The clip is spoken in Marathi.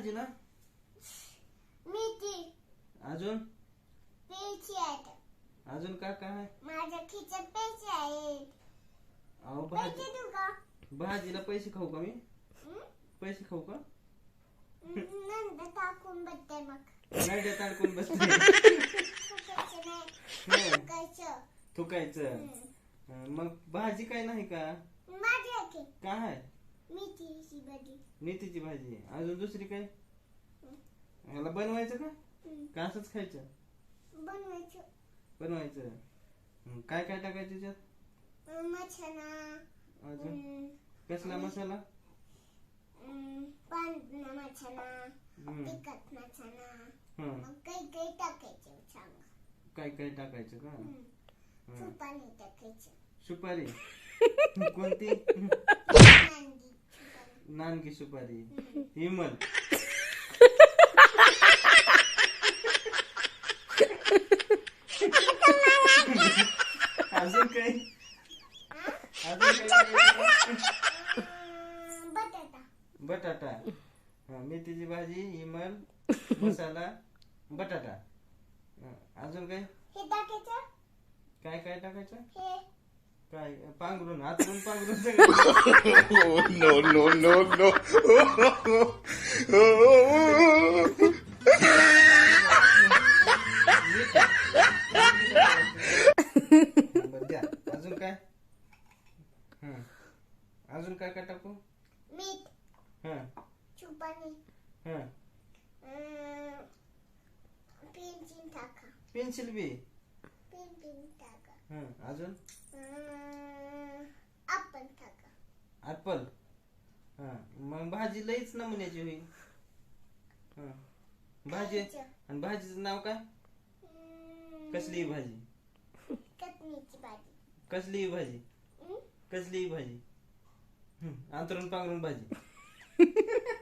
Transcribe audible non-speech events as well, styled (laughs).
भाजीला मेथी अजून? पेची आहेत. अजून काय काय आहे माझ्या आहेत. अहो पैसे भाजी देऊ का? भाजीला पैसे खाऊ का मी? हं? पैसे खाऊ का? नंतर टाकून बघते मग. नाही देत अडकून बसते. (laughs) फुकायचं नाही. हं, फुकायचं थुकायचं हं. मग भाजी काय नाही का? काय मेथीची भाजी. मेथीची भाजी. अजून दुसरी काय? ह्याला बनवायचं का. का असंच खायचं? बनवायचं. बनवायचं. हं, काय काय टाकायचं त्याच्यात मछाना अजून? कसला मसाला? पांढरा मछाना हं, तिखट मछाना हं. मग काही काही टाकायचं सांगा. काय काय टाकायचं का? हं. सुपारी टाकायचं. सुपारी. (laughs) कोणती? नानकी सुपारी. हिमल. अजून काही? अजून काही अं, बटाटा. बटाटा. हा, मेथीची भाजी हिमल मसाला बटाटा. अजून काय? टाकायचं? काय काय टाकायचं? काय पांघरून पांघरून सगळं. Oh (laughs) no no no no! बरं, द्या. अजून काय? हं. अजून काय काय टाकू? मीठ. हा. हा. पेन्सिल टाका. पेन्सिल बी. पेन्सिल टाका. अजून? आपण ऍपल हा मग भाजी लईच नमुन्याची होईल. हा भाजी. आणि भाजीचं नाव काय? कसली भाजी. कसली भाजी? कसली भाजी. हं, अंतरून पांघरून भाजी. (laughs)